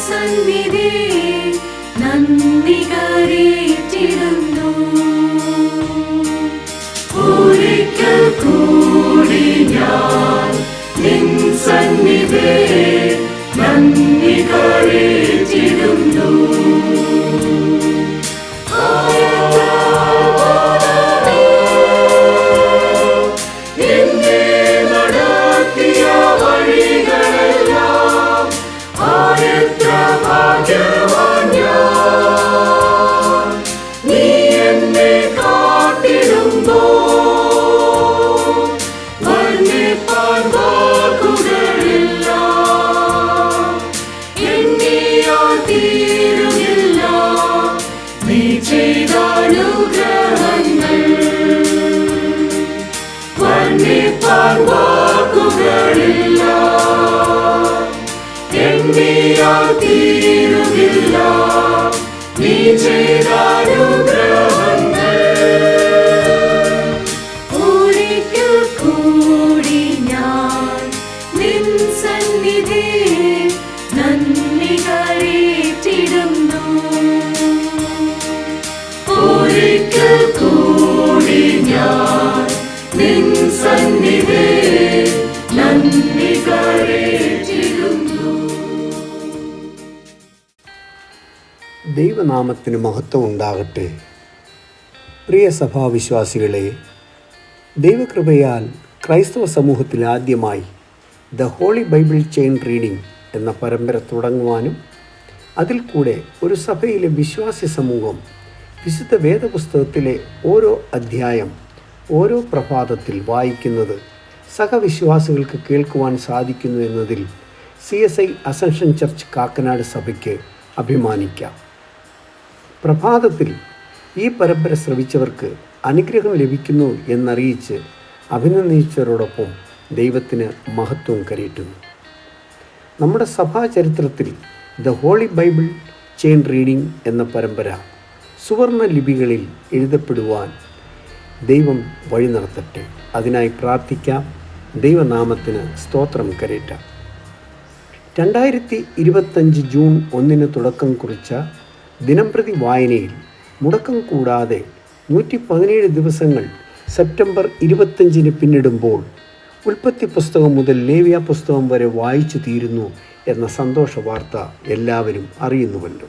സന്നിധി നന്ദി കരേറ്റിടുന്നു ഒരിക്കൽ ഞാൻ നിൻ സന്നിധി നന്ദി കരേറ്റിടുന്നു തീരുകില്ല നീ ചെയ്ത അനുഗ്രഹങ്ങൾ. ഒരിക്കൽ കൂടി ഞാൻ നിൻ സന്നിധി നന്ദി കരേറ്റിടുന്നു. ഒരിക്കൽ കൂടി ഞാൻ നിൻ സന്നിധി നന്ദി കരേറ്റിടുന്നു ദൈവനാമത്തിന് മഹത്വം ഉണ്ടാകട്ടെ പ്രിയ സഭാവിശ്വാസികളെ ദൈവകൃപയാൽ ക്രൈസ്തവ സമൂഹത്തിൽ ആദ്യമായി the holy Bible chain reading എന്ന പരമ്പര തുടങ്ങുവാനും അതിൽ കൂടെ ഒരു സഭയിലെ വിശ്വാസി സമൂഹം വിശുദ്ധ വേദപുസ്തകത്തിലെ ഓരോ അധ്യായം ഓരോ പ്രഭാതത്തിൽ വായിക്കുന്നത് സഹവിശ്വാസികൾക്ക് കേൾക്കുവാൻ സാധിക്കുന്നു എന്നതിൽ C S I Ascension church Kakkanad സഭയ്ക്ക് അഭിമാനിക്കാം. പ്രഭാതത്തിൽ ഈ പരമ്പര ശ്രവിച്ചവർക്ക് അനുഗ്രഹം ലഭിക്കുന്നു എന്നറിയിച്ച് അഭിനന്ദിച്ചവരോടൊപ്പം ദൈവത്തിന് മഹത്വം കരയിട്ടുന്നു നമ്മുടെ സഭാ ചരിത്രത്തിൽ the holy Bible chain reading എന്ന പരമ്പര സുവർണ ലിപികളിൽ എഴുതപ്പെടുവാൻ ദൈവം വഴി നടത്തട്ടെ. അതിനായി പ്രാർത്ഥിക്കാം. ദൈവനാമത്തിന് സ്തോത്രം കരയറ്റാം. രണ്ടായിരത്തി ഇരുപത്തഞ്ച് ജൂൺ ഒന്നിന് തുടക്കം കുറിച്ച ദിനംപ്രതി വായനയിൽ മുടക്കം കൂടാതെ നൂറ്റി പതിനേഴ് ദിവസങ്ങൾ സെപ്റ്റംബർ ഇരുപത്തഞ്ചിന് പിന്നിടുമ്പോൾ ഉൽപ്പത്തി പുസ്തകം മുതൽ ലേവ്യ പുസ്തകം വരെ വായിച്ചു തീരുന്നു എന്ന സന്തോഷ വാർത്ത എല്ലാവരും അറിയുന്നുവല്ലോ.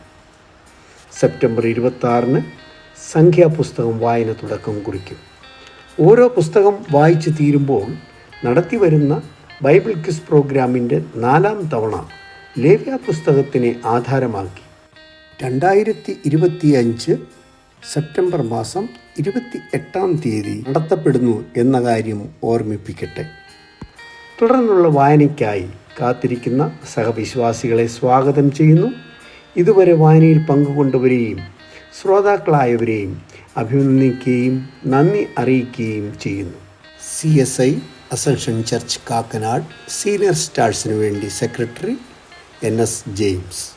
സെപ്റ്റംബർ ഇരുപത്തി സംഖ്യാപുസ്തകം വായന തുടക്കം കുറിക്കും. ഓരോ പുസ്തകം വായിച്ചു തീരുമ്പോൾ നടത്തിവരുന്ന ബൈബിൾ ക്വിസ് പ്രോഗ്രാമിന്റെ നാലാം തവണ ലേവ്യ പുസ്തകത്തിനെ ആധാരമാക്കി രണ്ടായിരത്തി ഇരുപത്തിയഞ്ച് സെപ്റ്റംബർ മാസം ഇരുപത്തി എട്ടാം തീയതി നടത്തപ്പെടുന്നു എന്ന കാര്യം ഓർമ്മിപ്പിക്കട്ടെ. തുടർന്നുള്ള വായനയ്ക്കായി കാത്തിരിക്കുന്ന സഹവിശ്വാസികളെ സ്വാഗതം ചെയ്യുന്നു. ഇതുവരെ വായനയിൽ പങ്കുകൊണ്ടവരെയും ശ്രോതാക്കളായവരെയും അഭിനന്ദിക്കുകയും നന്ദി അറിയിക്കുകയും ചെയ്യുന്നു. C S I Ascension church Kakkanad senior സ്റ്റാർസിനു വേണ്ടി സെക്രട്ടറി എൻ എസ് ജെയിംസ്.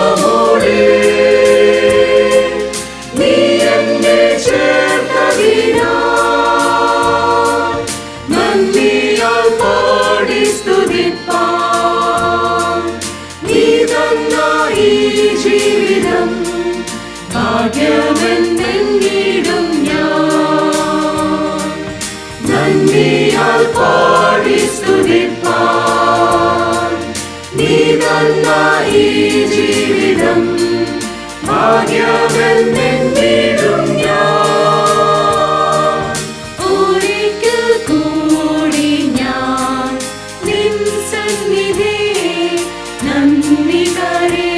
ജീവിതം ഭാഗ്യമെന്നെങ്കിടും ഞാൻ. നന്ദിയാൽ പാടി സ്തുതിപ്പാൻ ഈ ജീവിതം ഭാഗ്യമെന്നെങ്കിടും निकरे